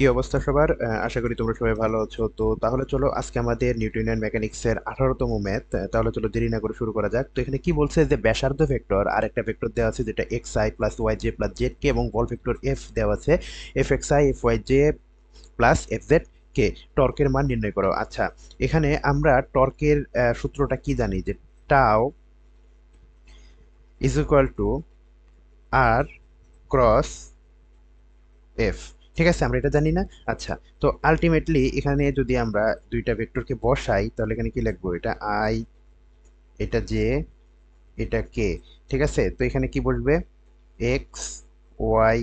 কি অবস্থা সবার? আশা করি তোমরা সবাই ভালো আছো। তো তাহলে চলো, আজকে আমাদের নিউটনিয়ান মেকানিক্সের আঠারোতম ম্যাথ। তাহলে চলো দেরি না করে শুরু করা যাক। তো এখানে কি বলছে যে ব্যাসার্ধ ভেক্টর আর একটা ভেক্টর দেওয়া আছে যেটা X I plus Y J plus Z K এবং বল ভেক্টর এফ দেওয়া আছে। F X I F Y J plus F Z K টর্কের মান নির্ণয় করো। আচ্ছা এখানে আমরা টর্কের সূত্রটা কি জানি? যে tau is equal to R cross F ঠিক আছে, আমরা এটা জানি না। আচ্ছা তো আলটিমেটলি এখানে যদি আমরা দুইটা ভেক্টরকে বসাই, তাহলে এখানে কি লিখব? এটা আই এটা জে এটা কে ঠিক আছে? তো এখানে কি বসবে? এক্স ওয়াই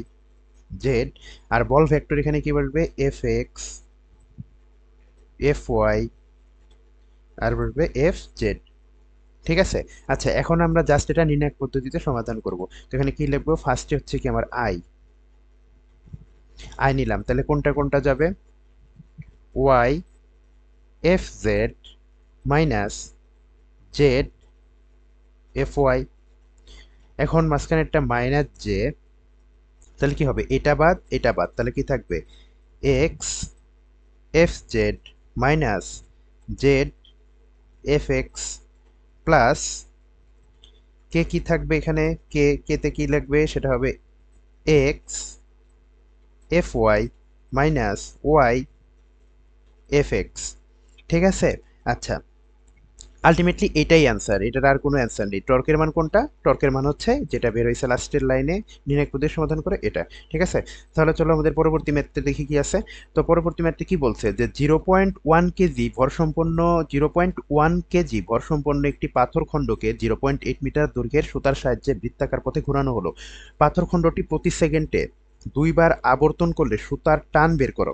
জেড আর বল ভেক্টর এখানে কি বসবে? এফ এক্স এফ ওয়াই আর বসবে এফ জেড ঠিক আছে? আচ্ছা এখন আমরা জাস্ট এটা নির্ণায়ক পদ্ধতিতে সমাধান করব। তো এখানে কি লিখব? ফার্স্টে হচ্ছে কি আমার আই আই নিলাম। তাহলে কোনটা কোনটা যাবে? Y, F Z minus Z, F Y. এখন মাঝখানে একটা মাইনাস জে তাহলে কি হবে? এটা বাদ এটা বাদ। তাহলে কি থাকবে? X, F Z minus Z, F X plus K কি থাকবে এখানে? কে, কেতে কি লাগবে? সেটা হবে X Y minus Y F X ঠিক আছে? আচ্ছা। আলটিমেটলি এটাই অ্যান্সার এটার আর কোনো অ্যান্সার নেই। টর্কের মান কোনটা? টর্কের মান হচ্ছে যেটা বের হয়েছে লাস্টের লাইনে নির্ণয় পদের সমাধান করে এটা। ঠিক আছে? তাহলে চলো আমাদের পরবর্তী ম্যাথে দেখি কি আছে। তো পরবর্তী ম্যাথে কি বলছে? যে zero point one K G ভরসম্পন্ন zero point one K G ভরসম্পন্ন একটি পাথরখণ্ডকে জিরো পয়েন্ট এইট মিটার দৈর্ঘ্যের সুতার সাহায্যে বৃত্তাকার পথে ঘোরানো হলো। পাথরখণ্ডটি প্রতি সেকেন্ডে দুইবার আবর্তন করলে সুতার টান বের করো।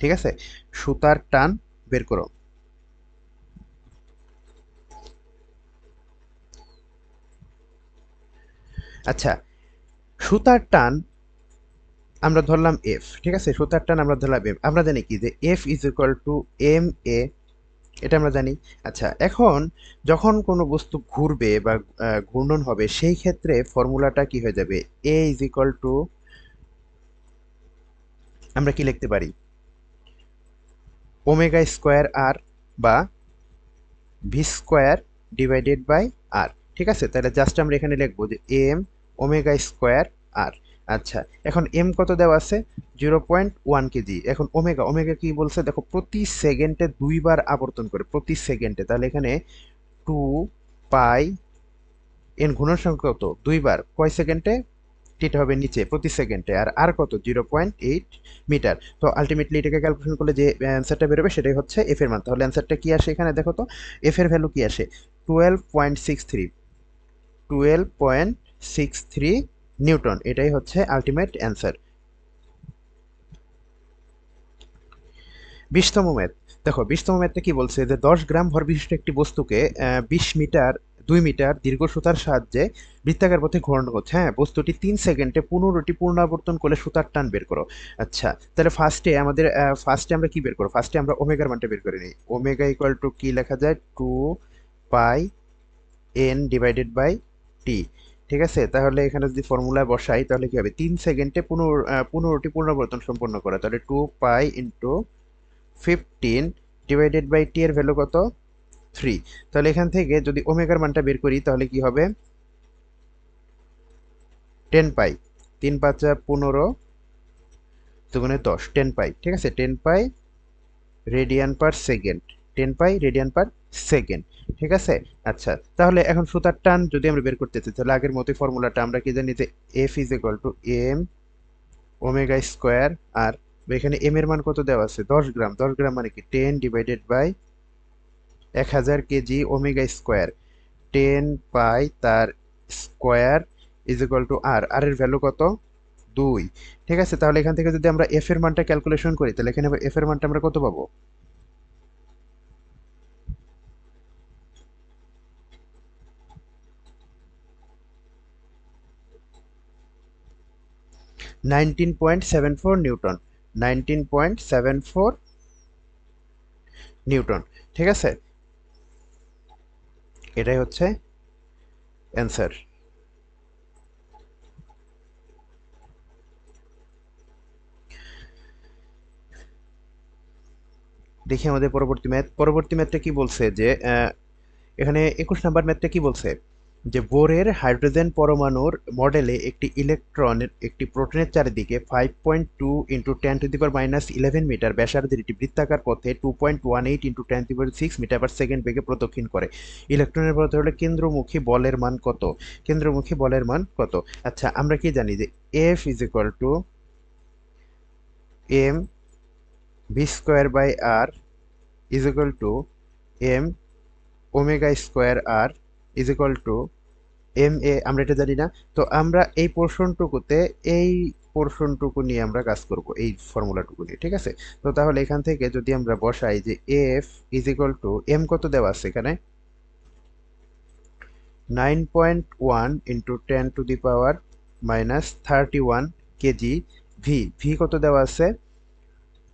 ঠিক আছে? সুতার টান বের করো। আচ্ছা সুতার টান আমরা ধরলাম এফ ঠিক আছে? সুতার টান আমরা ধরলাম এফ আমরা জানি কি? যে F is equal to M A এটা আমরা জানি। আচ্ছা এখন যখন কোনো বস্তু ঘুরবে বা ঘূর্ণন হবে, সেই ক্ষেত্রে ফর্মুলাটা কি হয়ে যাবে? এ ইজ ইকুয়াল টু আমরা কি লিখতে পারি? ওমেগা স্কোয়ার আর বা V square divided by R. ঠিক আছে? তাহলে জাস্ট আমরা এখানে লিখব যে এম ওমেগা স্কোয়ার আর। আচ্ছা এখন এম কত দেওয়া আছে? জিরো পয়েন্ট ওয়ান কেজি এখন ওমেগা ওমেগা কি বলছে? দেখো, প্রতি সেকেন্ডে দুইবার আবর্তন করে, প্রতি সেকেন্ডে। তাহলে এখানে টু পাই এন ঘূর্ণন সংখ্যা কত? দুইবার। কয় সেকেন্ডে? টিটা হবে নিচে, প্রতি সেকেন্ডে। আর আর কত? জিরো পয়েন্ট এইট মিটার তো আলটিমেটলি এটাকে ক্যালকুলেশন করলে যে অ্যান্সারটা বেরোবে সেটাই হচ্ছে এফ এর মান। তাহলে অ্যান্সারটা কী আসে এখানে? দেখো তো এফ এর ভ্যালু কী আসে? Twelve point six three twelve point six three newton এটাই হচ্ছে আলটিমেট অ্যান্সার বিশতম ম্যাথ দেখো বিশতম ম্যাথটা কি বলছে যে দশ গ্রাম ভর বিশিষ্ট একটি বস্তুকে বিশ মিটার, দুই মিটার দীর্ঘ সুতার সাহায্যে বৃত্তাকার পথে ঘোরানো হচ্ছে হ্যাঁ বস্তুটি তিন সেকেন্ডে পনেরোটি পুনরাবর্তন করলে সুতার টান বের করো। আচ্ছা তাহলে ফার্স্টে আমাদের ফার্স্টে আমরা কি বের করো ফার্স্টে আমরা ওমেগার মানটা বের করে নিই। ওমেগা ইকুয়াল টু কি লেখা যায়? Two pi N divided by T ঠিক আছে? তাহলে এখানে যদি ফর্মুলা বসাই, তাহলে কি হবে? তিন সেকেন্ডে পনেরো পনেরোটি পুনরাবর্তন সম্পন্ন করা। তাহলে two pi into fifteen divided by T এর ভ্যালু কত? থ্রি তাহলে এখান থেকে যদি ওমেগার মানটা বের করি, তাহলে কি হবে? টেন পাই তিন পাঁচা পনেরো দুগুণে দশ টেন পাই ঠিক আছে? Ten pi radian per second ten pi radian per second ঠিক আছে? আচ্ছা তাহলে এখন সুতার টান যদি আমরা বের করতে চাই, তাহলে আগের মতোই ফর্মুলাটা আমরা কি জানি যে F is equal to M omega square R এখানে এম এর মান কত দেওয়া আছে? দশ গ্রাম। দশ গ্রাম মানে কি? টেন ডিভাইডেড বাই এক হাজার KG omega square ten pi তার square is equal to R R এর ভ্যালু কত? দুই। ঠিক আছে, তাহলে এখান থেকে যদি আমরা এফ এর মানটা ক্যালকুলেশন করি, তাহলে এখানে এফ এর মানটা আমরা কত পাবো? Nineteen point seven four newton. Nineteen point seven four newton. ঠিক আছে? এটাই হচ্ছে অ্যান্সার। দেখি আমাদের পরবর্তী ম্যাথ। পরবর্তী ম্যাথটা কি বলছে যে এখানে একুশ নাম্বার ম্যাথটা কি বলছে? যে বোরের হাইড্রোজেন পরমাণুর মডেলে একটি ইলেকট্রনের একটি প্রোটনের চারিদিকে five point two into ten to the power minus eleven metre ব্যাসার্ধের একটি বৃত্তাকার পথে two point one eight into ten power six metre per second বেগে প্রদক্ষিণ করে। ইলেকট্রনের পথে হলে কেন্দ্রমুখী বলের মান কত? কেন্দ্রমুখী বলের মান কত? আচ্ছা আমরা কি জানি যে F is equal to M V square by R is equal to M omega square R is equal to M A আমরা এটা জানি না। তো আমরা এই পোর্শনটুকুতে এই পোর্শনটুকু নিয়ে আমরা কাজ করব, এই ফর্মুলাটুকু নিয়ে, ঠিক আছে? তো তাহলে এখান থেকে যদি আমরা বসাই যে F is equal to M কত দেওয়া আছে এখানে? Nine point one into ten to the power minus thirty one KG V V কত দেওয়া আছে?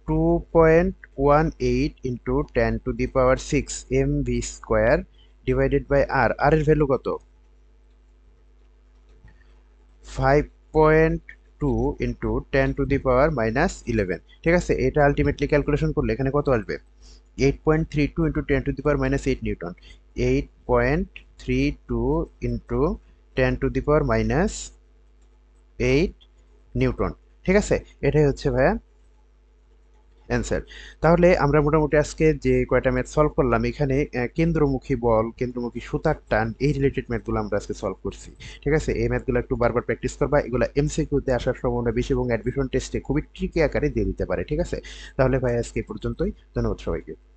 Two point one eight into ten to the power six M V square divided by R R এর value কত? Five point two into ten to the power minus eleven ঠিক আছে? এটা ultimately calculation করলে এখানে কত আসবে? Eight point three two into ten to the power minus eight newton eight point three two into ten to the power minus eight newton ঠিক আছে? এটাই হচ্ছে ভাইয়া অ্যান্সার তাহলে আমরা মোটামুটি আজকে যে কয়টা ম্যাথ সলভ করলাম, এখানে কেন্দ্রমুখী বল, কেন্দ্রমুখী সুতার টান, এই রিলেটেড ম্যাথগুলো আমরা আজকে সলভ করছি। ঠিক আছে? এই ম্যাথগুলো একটু বারবার প্র্যাকটিস করবা, এগুলো এমসিকিউতে আসার সম্ভাবনা বেশি এবং অ্যাডমিশন টেস্টে খুবই ট্রিকি আকারে দিয়ে দিতে পারে, ঠিক আছে? তাহলে ভাই, আজকে পর্যন্তই। ধন্যবাদ সবাইকে।